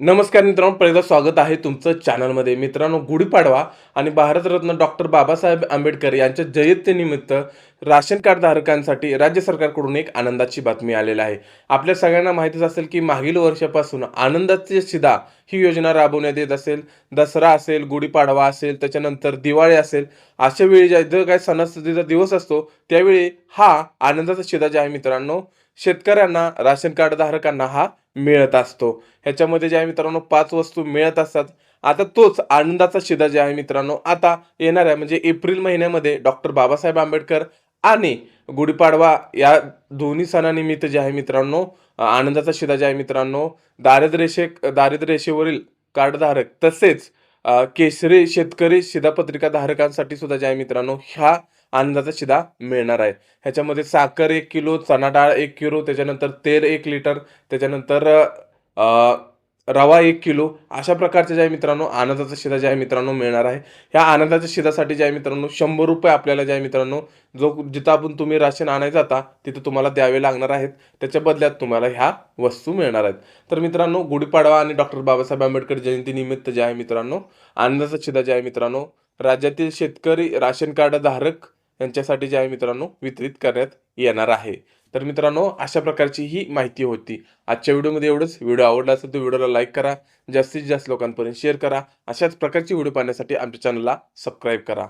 नमस्कार मित्रांनो पहिलं स्वागत आहे तुमचं चॅनलमध्ये. मित्रांनो गुढीपाडवा आणि भारतरत्न डॉक्टर बाबासाहेब आंबेडकर यांच्या जयंतीनिमित्त राशन कार्डधारकांसाठी राज्य सरकारकडून एक आनंदाची बातमी आलेली आहे. आपल्या सगळ्यांना माहितीच असेल की मागील वर्षापासून आनंदाची शिदा ही योजना राबवण्यात येत असेल. दसरा असेल गुढीपाडवा असेल त्याच्यानंतर दिवाळी असेल अशा वेळी ज्या जर काय सणासुदीचा दिवस असतो त्यावेळी हा आनंदाचा शिदा जे आहे मित्रांनो शेतकऱ्यांना राशन कार्डधारकांना हा मिळत असतो. ह्याच्यामध्ये जे आहे मित्रांनो पाच वस्तू मिळत असतात. आता तोच आनंदाचा शिदा जे आहे मित्रांनो आता येणाऱ्या म्हणजे एप्रिल महिन्यामध्ये डॉक्टर बाबासाहेब आंबेडकर आणि गुढीपाडवा या दोन्ही सणानिमित्त जे आहे मित्रांनो आनंदाचा शिदा जे आहे मित्रांनो दारिद्र्यशे दारिद्र्यरेषेवरील कार्डधारक तसेच केसरी शेतकरी शिधापत्रिका धारकांसाठी सुद्धा जे आहे मित्रांनो ह्या आनंदाचा शिदा मिळणार आहे. ह्याच्यामध्ये साखर एक किलो चणा डाळ एक किलो त्याच्यानंतर तेल एक लिटर त्याच्यानंतर रवा एक किलो अशा प्रकारचे जे आहे मित्रांनो आनंदाचा शिदा जे आहे मित्रांनो मिळणार आहे ह्या आनंदाच्या शिधासाठी जे आहे मित्रांनो शंभर रुपये आपल्याला जे आहे मित्रांनो जो जिथं आपण तुम्ही राशन आणाय जाता तिथं तुम्हाला द्यावे लागणार आहेत. त्याच्या बदल्यात तुम्हाला ह्या वस्तू मिळणार आहेत. तर मित्रांनो गुढीपाडवा आणि डॉक्टर बाबासाहेब आंबेडकर जयंतीनिमित्त जे आहे मित्रांनो आनंदाचा शिधा जे आहे मित्रांनो राज्यातील शेतकरी राशन कार्ड धारक यांच्यासाठी जे आहे मित्रांनो वितरित करण्यात येणार आहे. तर मित्रांनो अशा प्रकारची ही माहिती होती. आजच्या व्हिडिओमध्ये एवढंच. व्हिडिओ आवडला असेल तर व्हिडिओला लाईक करा. जास्तीत जास्त लोकांपर्यंत शेअर करा. अशाच प्रकारची व्हिडिओ पाहण्यासाठी आमच्या चॅनलला सबस्क्राईब करा.